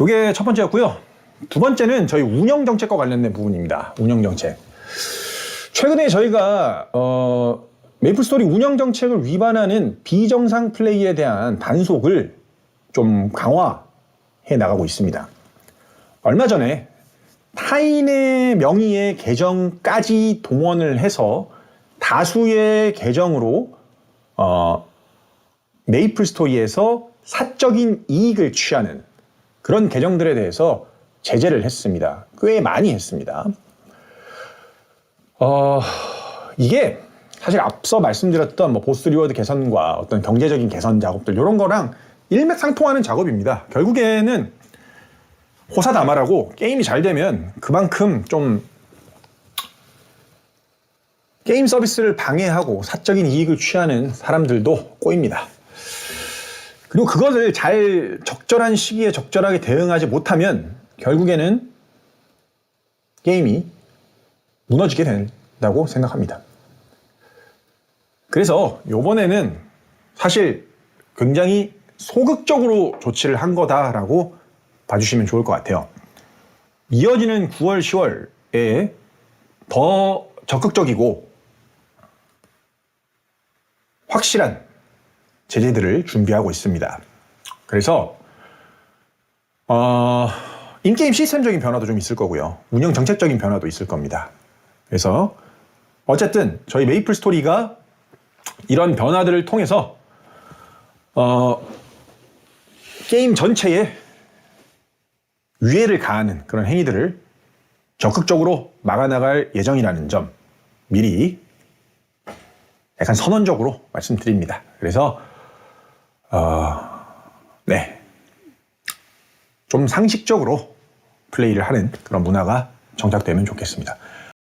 이게 첫 번째였고요. 두 번째는 저희 운영 정책과 관련된 부분입니다. 운영 정책. 최근에 저희가 어, 메이플스토리 운영 정책을 위반하는 비정상 플레이에 대한 단속을 좀 강화해 나가고 있습니다. 얼마 전에 타인의 명의의 계정까지 동원을 해서 다수의 계정으로 어, 메이플 스토리에서 사적인 이익을 취하는 그런 계정들에 대해서 제재를 했습니다. 꽤 많이 했습니다. 어, 이게 사실 앞서 말씀드렸던 뭐 보스 리워드 개선과 어떤 경제적인 개선 작업들 이런 거랑 일맥상통하는 작업입니다. 결국에는 호사다마라고 게임이 잘 되면 그만큼 좀 게임 서비스를 방해하고 사적인 이익을 취하는 사람들도 꼬입니다. 그리고 그것을 잘 적절한 시기에 적절하게 대응하지 못하면 결국에는 게임이 무너지게 된다고 생각합니다. 그래서 요번에는 사실 굉장히 소극적으로 조치를 한 거다라고 봐주시면 좋을 것 같아요. 이어지는 9월, 10월에 더 적극적이고 확실한 제재들을 준비하고 있습니다. 그래서 어, 인게임 시스템적인 변화도 좀 있을 거고요. 운영 정책적인 변화도 있을 겁니다. 그래서 어쨌든 저희 메이플 스토리가 이런 변화들을 통해서 어, 게임 전체에 위해를 가하는 그런 행위들을 적극적으로 막아나갈 예정이라는 점 미리 약간 선언적으로 말씀드립니다. 그래서 어, 네. 좀 상식적으로 플레이를 하는 그런 문화가 정착되면 좋겠습니다.